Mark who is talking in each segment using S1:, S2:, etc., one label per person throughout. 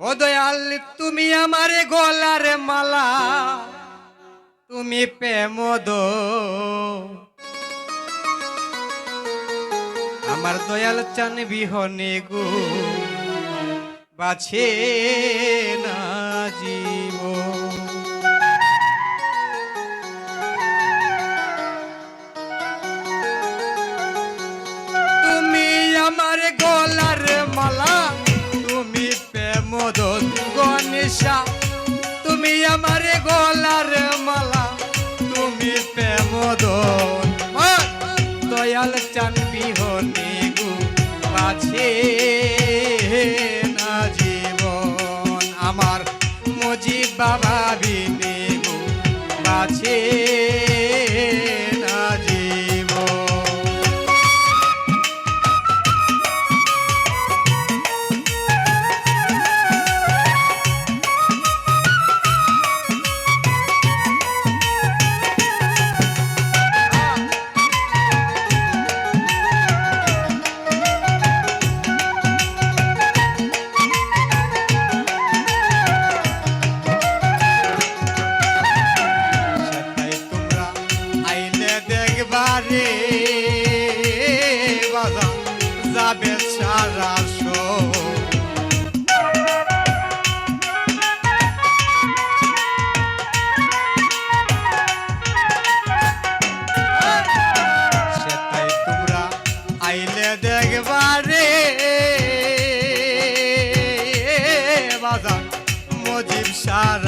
S1: ও দয়াল, তুমি আমার গলার মালা, তুমি প্রেমদ আমার দয়াল চান বিহনে গো, বাছে না জীব গণেশা তুমি আমার গলার মালা, তুমি প্রেমদ দয়াল চান বিহনি গু আছে না জীবন। আমার মজিব বাবা বিনে গু সারা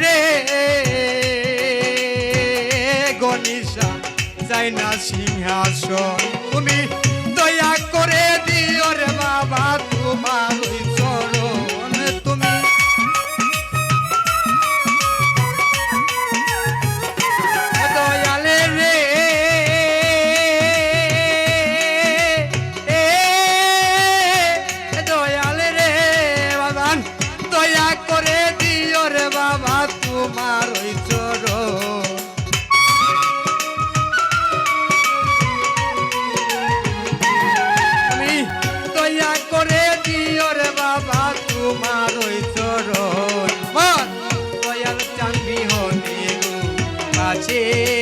S1: রে গণিসা যাই না সিংহাসন। তুমি দয়া করে দিও রে বাবা তোমার আছে।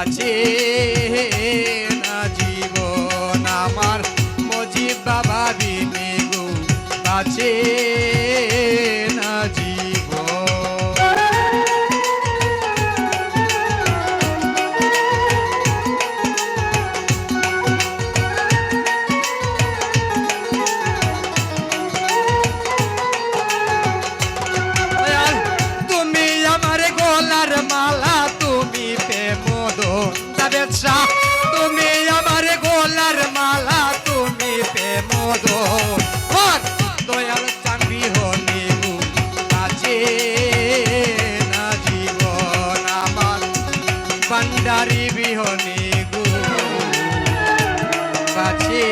S1: আছে না জীবন আমার মজিব বাবা বিনে গো আছে। ভান্ডারি বিহনে গু। কাছে